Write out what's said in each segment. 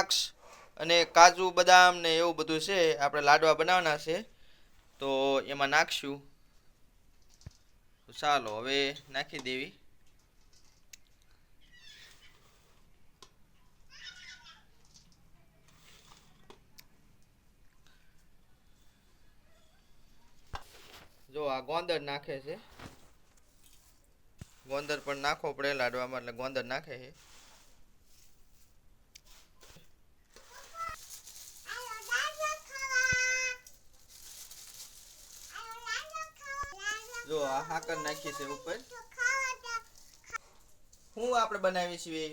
દ્રાક્ષ અને કાજુ બદામ ને એવું બધું છે, આપણે લાડવા બનાવવાના છે. તો એમાં નાખશું. ચાલો, હવે નાખી દેવી. જો, આ ગોંદર નાખે છે. ગોંદર પણ નાખો પડે લાડવામાં, એટલે ગોંદર નાખે છે. જો આ હાકર નાખી છે ઉપર. હું આપણે બનાવી છીએ?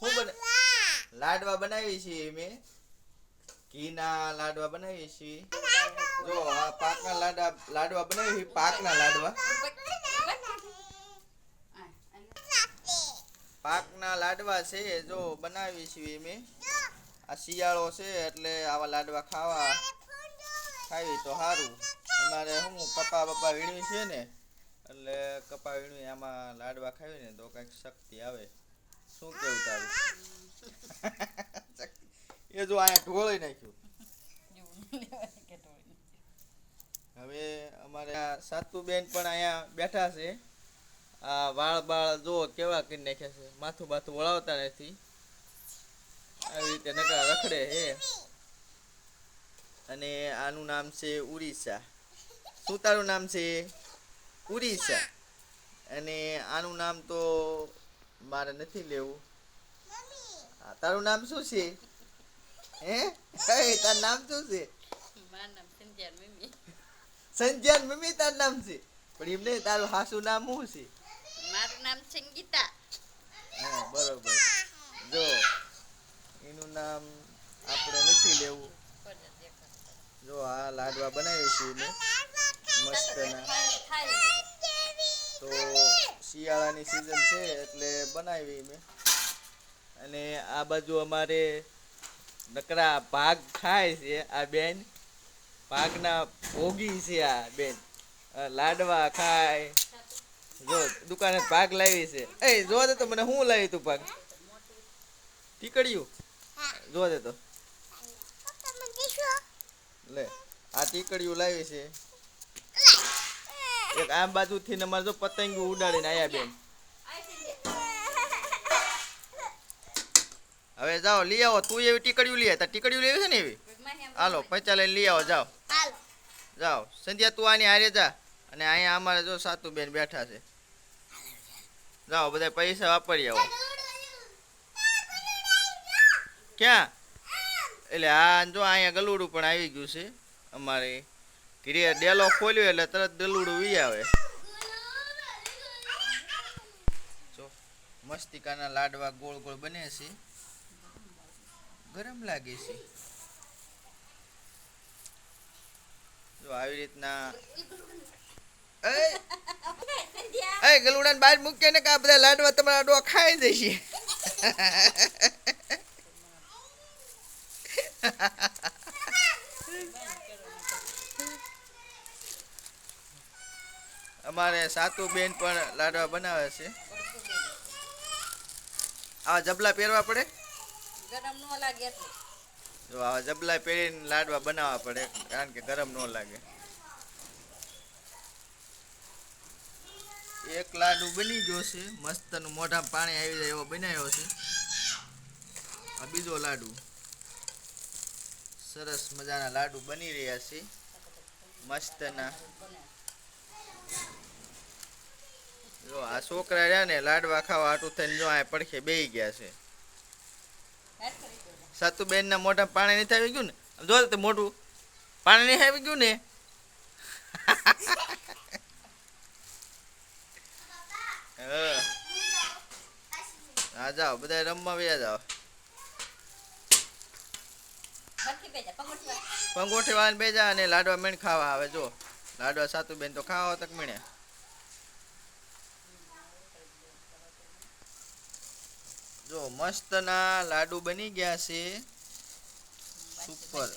હું બને લાડવા બનાવી છીએ મેં ઘીના લાડવા બનાવીએ છીએ. જો આ પાકના લાડવા લાડવા બનાવી છીએ, પાકના લાડવા. પાકના લાડવા છે, જો બનાવી છીએ મેં આ શિયાળો છે એટલે આવા લાડવા ખાવા. ખાવી તો સારું અમારે શું, કપા બપા વીણવી છે ને, એટલે કપા વીણવી, આમાં લાડવા ખાવી ને તો કંઈક શક્તિ આવે. શું કેવું તારું? એ જો અહીંયા ઢોળી નાખ્યું. હવે અમારે આ સાતુબેન પણ અહીંયા બેઠા છે. આ વાળ બાળ જો કેવા કરી નાખ્યા છે. માથું બાથું વળાવતા નથી. આવી રીતે નકરા રખડે હે અને આનું નામ છે ઉડીસા શું તારું નામ છે ઉડીસા. અને આનું નામ તો મારે નથી લેવું. તારું નામ શું છે? હે? તારું નામ શું છે? સંજ્ઞાન મમ્મી. તારું નામ છે? પણ એમને તારું હાસુ નામ શું છે? મારું નામ સંગીતા. હા બરોબર. જો એનું નામ આપણે નથી લેવું. જો આ લાડવા બનાવીએ છીએ મેં મસ્તના. તો શિયાળાની સિઝન છે એટલે બનાવી મેં. અને આ બાજુ અમારે નકરા ભાગ ખાય છે આ બેન. ભાગના ભોગી છે આ બેન. લાડવા ખાય. જો દુકાને ભાગ લાવી છે. એ જો દે તો મને શું લાવી તું ભાગ? ટીકડ્યું. જો દે તો. લે આ ટીકડીયું લાવી છે. એક આ બાજુ થી અમારે જો પતંગિયું ઉડાડીને આયા બેન. હવે જાઓ, લઈ આવો. તું એવી ટીકડીયું લઈ તાર ટીકડીયું લેવી છે ને એવી? હાલો, પૈસા લઈને લઈ આવો, જાઓ. જાઓ. સંધ્યા, તું આની હારે જા. અને અહીંયા અમારે જો સાતુ બેન બેઠા છે. જાઓ બધા પૈસા વાપરી આવો. ક્યાં? એટલે આ જો અહીંયા ગલુડું પણ આવી ગયું છે અમારે. ઘીરે ડેલો ખોલ્યો એટલે તરત દલુડું વી આવે. જો, મસ્તિકાના લાડવા ગોળ ગોળ બને છે. ગરમ લાગે છે. જો, આવી રીતના. એ ગલુડાને બહાર મૂકીએ ને કે આ બધા લાડવા તમારા ડો ખાઈ જશે અમારે સાતુ બેન પણ લાડવા બનાવે છે. આવા જબલા પહેરવા પડે? ગરમ ન લાગે જો આવા જબલા પહેરીને લાડવા બનાવવા પડે કારણ કે ગરમ ન લાગે. એક લાડુ બની ગયો છે મસ્તનું મોઢા પાણી આવી જાય એવો બનાવ્યો છે. આ બીજો લાડુ. સરસ મજાના લાડુ બની રહ્યા છે. મસ્તના જો આ છોકરા રહ્યા ને લાડવા ખાવા આટું થઈને જો આ પડખે બેહી ગયા છે. સાતુબેન ના મોઢા પાણી નથી આવી ગયું ને? જો તે મોઢું પાણી નહીં આવી ગયું ને? હા. જાઓ બધા રમવા વ્યા જાઓ. પંગોઠી વાળા બેજા અને લાડવા મેણ ખાવા આવે જો લાડવા સાતુ બેન તો ખાવા તક મીણે જો મસ્તના લાડુ બની ગયા છે. સુપર.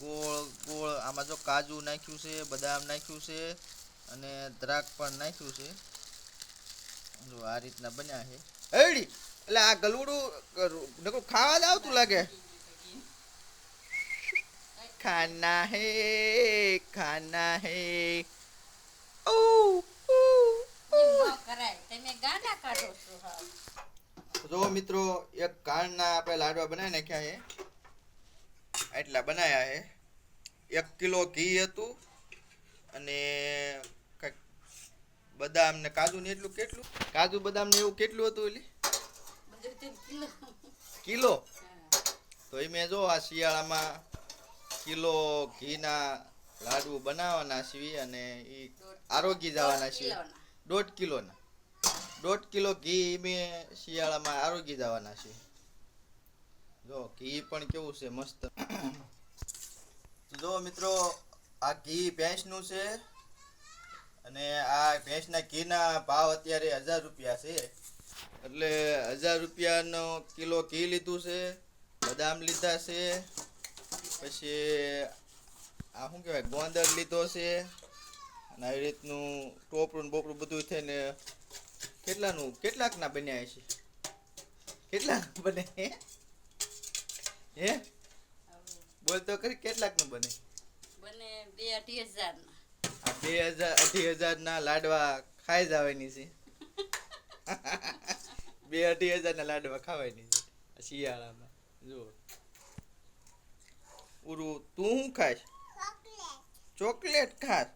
ગોળ ગોળ, આમાં જો કાજુ નાખ્યું છે, બદામ નાખ્યું છે અને દ્રાક પણ નાખ્યું છે. જો આ રીતના બન્યા છે. એડી એટલે આ ગલુડું નકરું ખાવા જ આવતું લાગે. ખાના હે ખાના હે. ઓ ઓ કરાય. તમે ગાના કાઢો છો હાવ. જો મિત્રો, એક કાળના આપણે લાડવા બનાવી નાખ્યા છે. એટલા બનાવ્યા છે. એક કિલો ઘી હતું અને કંઈક બદામ ને કાજુ ને એટલું કેટલું? કાજુ બદામ ને એવું કેટલું હતું એલી કિલો? તો એ મેં જો આ શિયાળામાં કિલો ઘીના લાડુ બનાવવાના છીએ અને એ આરોગી જવાના છીએ. દોઢ કિલોના. દોઢ કિલો ઘી મેં શિયાળામાં આરોગી જવાના છે જો, ઘી પણ કેવું છે મસ્ત. જો મિત્રો, આ ઘી ભેંસનું છે અને આ ભેંસના ઘીના ભાવ અત્યારે હજાર રૂપિયા છે. એટલે હજાર રૂપિયાનો કિલો ઘી લીધું છે, બદામ લીધા છે, પછી આ શું કહેવાય ગોંદર લીધો છે, અને આવી રીતનું ટોપરું બોપરું બધું થઈને કેટલાનું કેટલાકના બન્યા છે કેટલા બને? હે? હે? બોલ તો કરી કેટલાકનું બને? બને બે અઢી હજારના. આ બે હજાર અઢી હજારના લાડવા ખાઈ જવાની છે. બે અઢી હજારના લાડવા ખાવાની છે. શિયાળામાં જો ઉરું તું શું ખાઈશ? ચોકલેટ. ખાસ